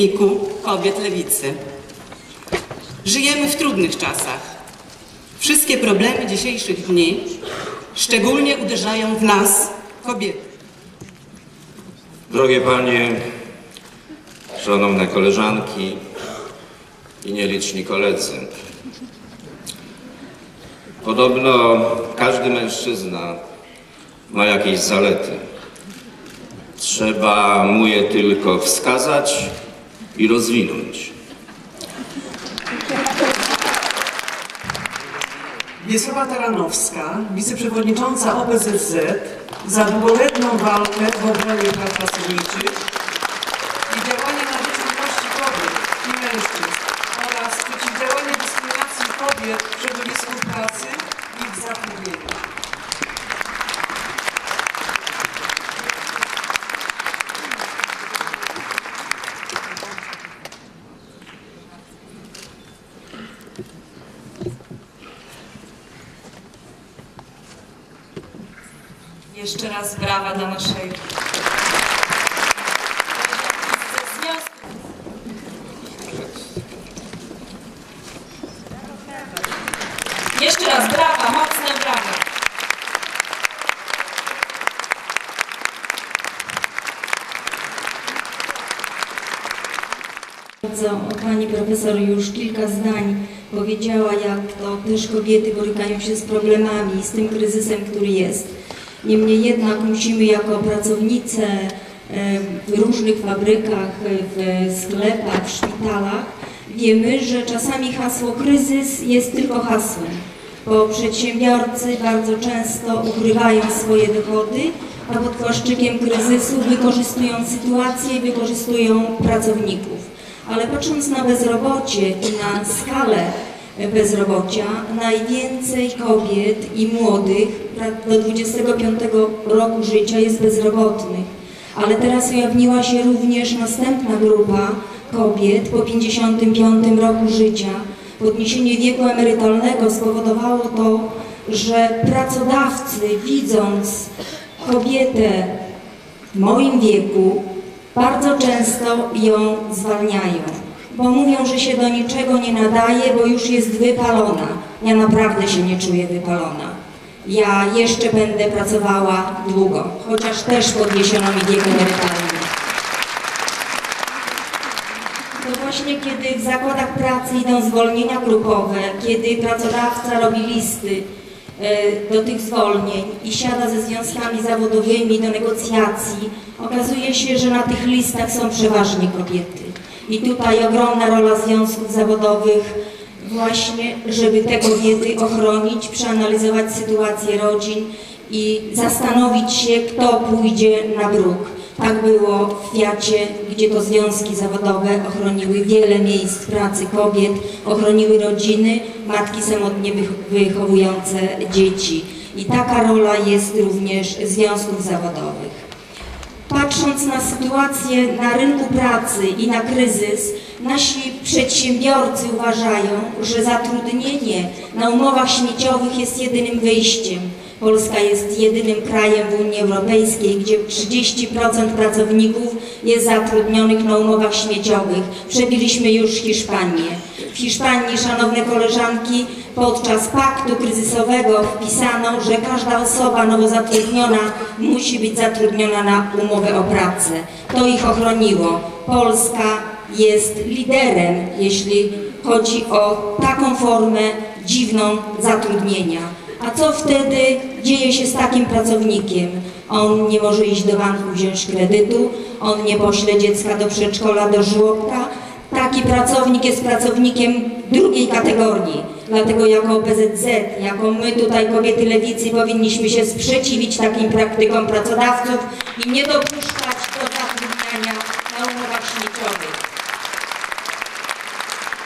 Sejmiku Kobiet Lewicy. Żyjemy w trudnych czasach. Wszystkie problemy dzisiejszych dni szczególnie uderzają w nas, kobiety. Drogie panie, szanowne koleżanki i nieliczni koledzy. Podobno każdy mężczyzna ma jakieś zalety. Trzeba mu je tylko wskazać i rozwinąć. Wiesława Taranowska, wiceprzewodnicząca OPZZ, za długoletnią walkę w obronie praw pracowniczych i działanie na rzecz równości kobiet i mężczyzn oraz przeciwdziałanie dyskryminacji kobiet w środowisku pracy i w zatrudnieniu. Jeszcze raz brawa dla naszej Jeszcze raz brawa, mocne brawa. Pani profesor już kilka zdań powiedziała, jak to też kobiety borykają się z problemami, z tym kryzysem, który jest. Niemniej jednak musimy jako pracownice w różnych fabrykach, w sklepach, w szpitalach, wiemy, że czasami hasło kryzys jest tylko hasłem, bo przedsiębiorcy bardzo często ukrywają swoje dochody, a pod płaszczykiem kryzysu wykorzystują sytuację wykorzystują pracowników. Ale patrząc na bezrobocie i na skalę bezrobocia, najwięcej kobiet i młodych do 25 roku życia jest bezrobotnych. Ale teraz ujawniła się również następna grupa kobiet po 55 roku życia. Podniesienie wieku emerytalnego spowodowało to, że pracodawcy widząc kobietę w moim wieku bardzo często ją zwalniają, bo mówią, że się do niczego nie nadaje, bo już jest wypalona. Ja naprawdę się nie czuję wypalona. Ja jeszcze będę pracowała długo, chociaż też podniesiono mi wiek emerytalny. To właśnie kiedy w zakładach pracy idą zwolnienia grupowe, kiedy pracodawca robi listy e, do tych zwolnień i siada ze związkami zawodowymi do negocjacji, okazuje się, że na tych listach są przeważnie kobiety. I tutaj ogromna rola związków zawodowych właśnie, żeby te kobiety ochronić, przeanalizować sytuację rodzin i zastanowić się, kto pójdzie na bruk. Tak było w Fiacie, gdzie to związki zawodowe ochroniły wiele miejsc pracy kobiet, ochroniły rodziny, matki samotnie wych- wychowujące dzieci. I taka rola jest również związków zawodowych. Patrząc na sytuację na rynku pracy i na kryzys, nasi przedsiębiorcy uważają, że zatrudnienie na umowach śmieciowych jest jedynym wyjściem. Polska jest jedynym krajem w Unii Europejskiej, gdzie 30% pracowników jest zatrudnionych na umowach śmieciowych. Przebiliśmy już Hiszpanię. W Hiszpanii, szanowne koleżanki, podczas paktu kryzysowego wpisano, że każda osoba nowo zatrudniona musi być zatrudniona na umowę o pracę. To ich ochroniło. Polska jest liderem, jeśli chodzi o taką formę dziwną zatrudnienia. A co wtedy dzieje się z takim pracownikiem? On nie może iść do banku wziąć kredytu, on nie pośle dziecka do przedszkola, do żłobka. Taki pracownik jest pracownikiem drugiej kategorii. Dlatego jako PZZ, jako my tutaj kobiety lewicy powinniśmy się sprzeciwić takim praktykom pracodawców i nie dopuszczać do zatrudniania na umowach śmieciowych.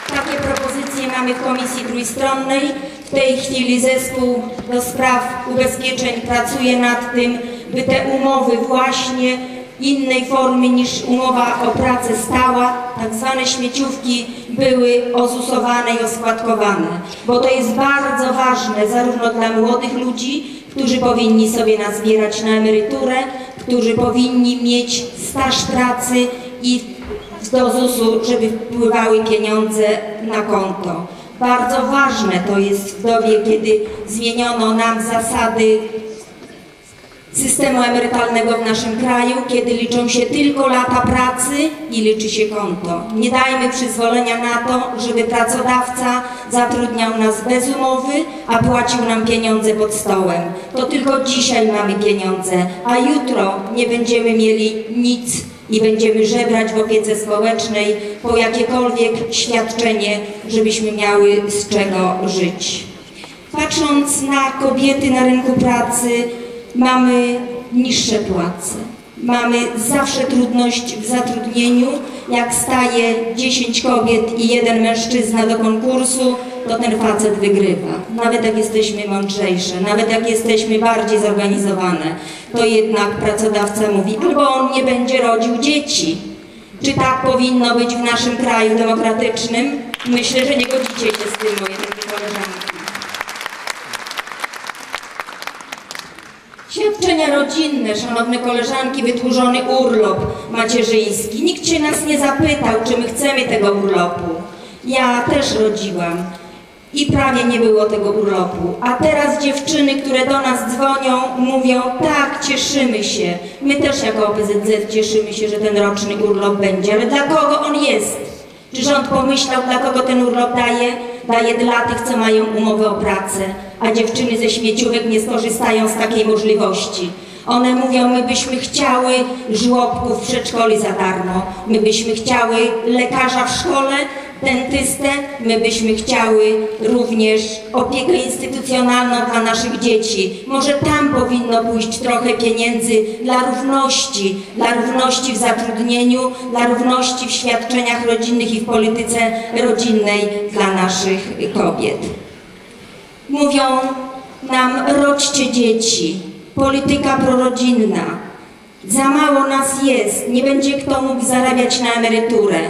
Takie propozycje mamy w Komisji Trójstronnej. W tej chwili zespół do spraw ubezpieczeń pracuje nad tym, by te umowy właśnie innej formy niż umowa o pracę stała, tak zwane śmieciówki były ozusowane i oskładkowane, bo to jest bardzo ważne zarówno dla młodych ludzi, którzy powinni sobie nazbierać na emeryturę, którzy powinni mieć staż pracy i do ZUS-u, żeby wpływały pieniądze na konto. Bardzo ważne to jest w dobie, kiedy zmieniono nam zasady systemu emerytalnego w naszym kraju, kiedy liczą się tylko lata pracy i liczy się konto. Nie dajmy przyzwolenia na to, żeby pracodawca zatrudniał nas bez umowy, a płacił nam pieniądze pod stołem. To tylko dzisiaj mamy pieniądze, a jutro nie będziemy mieli nic i będziemy żebrać w opiece społecznej po jakiekolwiek świadczenie, żebyśmy miały z czego żyć. Patrząc na kobiety na rynku pracy, mamy niższe płace. Mamy zawsze trudność w zatrudnieniu. Jak staje 10 kobiet i jeden mężczyzna do konkursu, to ten facet wygrywa. Nawet jak jesteśmy mądrzejsze, nawet jak jesteśmy bardziej zorganizowane, to jednak pracodawca mówi, albo on nie będzie rodził dzieci. Czy tak powinno być w naszym kraju demokratycznym? Myślę, że nie godzicie się z tym, moje drogie koleżanki. Rodzinne, szanowne koleżanki, wydłużony urlop macierzyński. Nikt się nas nie zapytał, czy my chcemy tego urlopu. Ja też rodziłam i prawie nie było tego urlopu. A teraz dziewczyny, które do nas dzwonią, mówią, tak, cieszymy się. My też jako OPZZ cieszymy się, że ten roczny urlop będzie. Ale dla kogo on jest? Czy rząd pomyślał, dla kogo ten urlop daje? Daje dla tych, co mają umowę o pracę, a dziewczyny ze śmieciówek nie skorzystają z takiej możliwości. One mówią, my byśmy chciały żłobków w przedszkoli za darmo, my byśmy chciały lekarza w szkole, dentystę, my byśmy chciały również opiekę instytucjonalną dla naszych dzieci. Może tam powinno pójść trochę pieniędzy dla równości, dla równości w zatrudnieniu, dla równości w świadczeniach rodzinnych i w polityce rodzinnej dla naszych kobiet. Mówią nam, rodźcie dzieci, polityka prorodzinna. Za mało nas jest, nie będzie kto mógł zarabiać na emeryturę.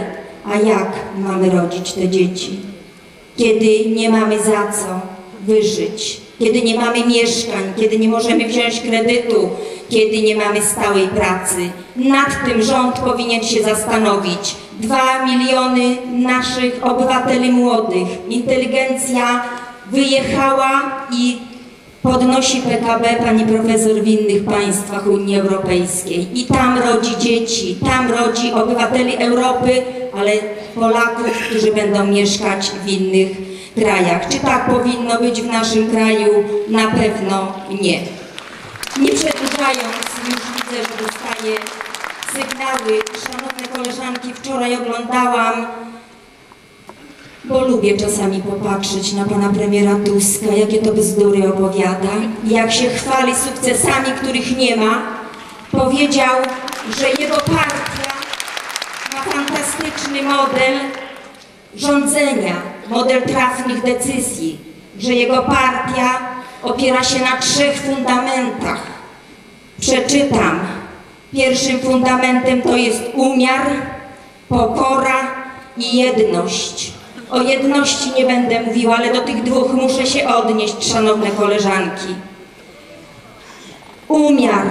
A jak mamy rodzić te dzieci? Kiedy nie mamy za co wyżyć, kiedy nie mamy mieszkań, kiedy nie możemy wziąć kredytu, kiedy nie mamy stałej pracy. Nad tym rząd powinien się zastanowić. Dwa miliony naszych obywateli młodych, inteligencja wyjechała i podnosi PKB pani profesor w innych państwach Unii Europejskiej. I tam rodzi dzieci, tam rodzi obywateli Europy, ale Polaków, którzy będą mieszkać w innych krajach. Czy tak powinno być w naszym kraju? Na pewno nie. Nie przedłużając, już widzę, że dostaję sygnały. Szanowne koleżanki, wczoraj oglądałam bo lubię czasami popatrzeć na pana premiera Tuska, jakie to bzdury opowiada, jak się chwali sukcesami, których nie ma. Powiedział, że jego partia ma fantastyczny model rządzenia, model trafnych decyzji, że jego partia opiera się na trzech fundamentach. Przeczytam. Pierwszym fundamentem to jest umiar, pokora i jedność. O jedności nie będę mówiła, ale do tych dwóch muszę się odnieść, szanowne koleżanki. Umiar.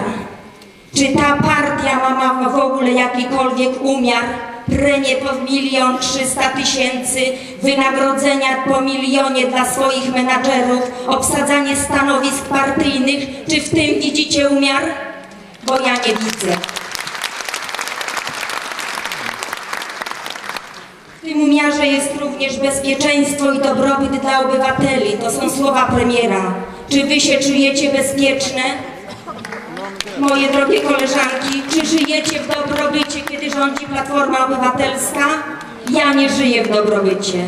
Czy ta partia ma, w ogóle jakikolwiek umiar? Premie po milion trzysta tysięcy, wynagrodzenia po milionie dla swoich menadżerów, obsadzanie stanowisk partyjnych. Czy w tym widzicie umiar? Bo ja nie widzę. W tym umiarze jest również bezpieczeństwo i dobrobyt dla obywateli. To są słowa premiera. Czy wy się czujecie bezpieczne? Moje drogie koleżanki, czy żyjecie w dobrobycie, kiedy rządzi Platforma Obywatelska? Ja nie żyję w dobrobycie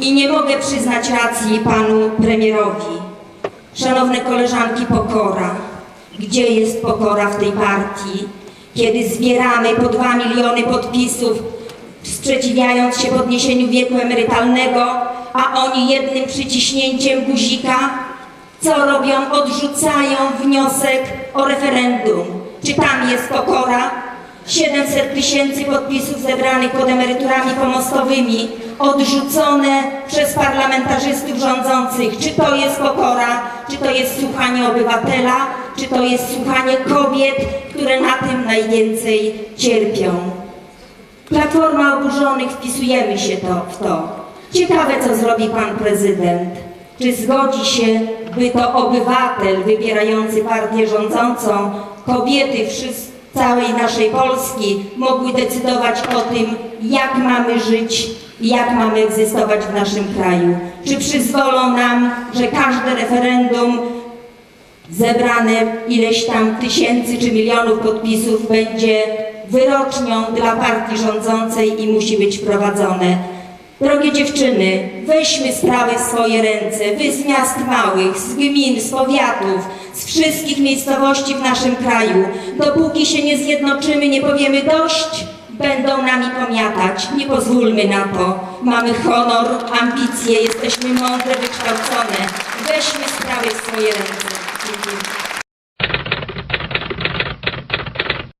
i nie mogę przyznać racji panu premierowi. Szanowne koleżanki, pokora. Gdzie jest pokora w tej partii, kiedy zbieramy po dwa miliony podpisów sprzeciwiając się podniesieniu wieku emerytalnego, a oni jednym przyciśnięciem guzika, co robią? Odrzucają wniosek o referendum. Czy tam jest pokora? 700 tysięcy podpisów zebranych pod emeryturami pomostowymi, odrzucone przez parlamentarzystów rządzących. Czy to jest pokora? Czy to jest słuchanie obywatela? Czy to jest słuchanie kobiet, które na tym najwięcej cierpią? Platforma Oburzonych wpisujemy się to, w to. Ciekawe, co zrobi pan prezydent. Czy zgodzi się, by to obywatel wybierający partię rządzącą, kobiety całej naszej Polski mogły decydować o tym, jak mamy żyć jak mamy egzystować w naszym kraju. Czy przyzwolą nam, że każde referendum zebrane ileś tam tysięcy czy milionów podpisów będzie wyrocznią dla partii rządzącej i musi być wprowadzone. Drogie dziewczyny, weźmy sprawę w swoje ręce. Wy z miast małych, z gmin, z powiatów, z wszystkich miejscowości w naszym kraju. Dopóki się nie zjednoczymy, nie powiemy dość, będą nami pomiatać. Nie pozwólmy na to. Mamy honor, ambicje, jesteśmy mądre, wykształcone. Weźmy sprawę w swoje ręce. Dziękuję.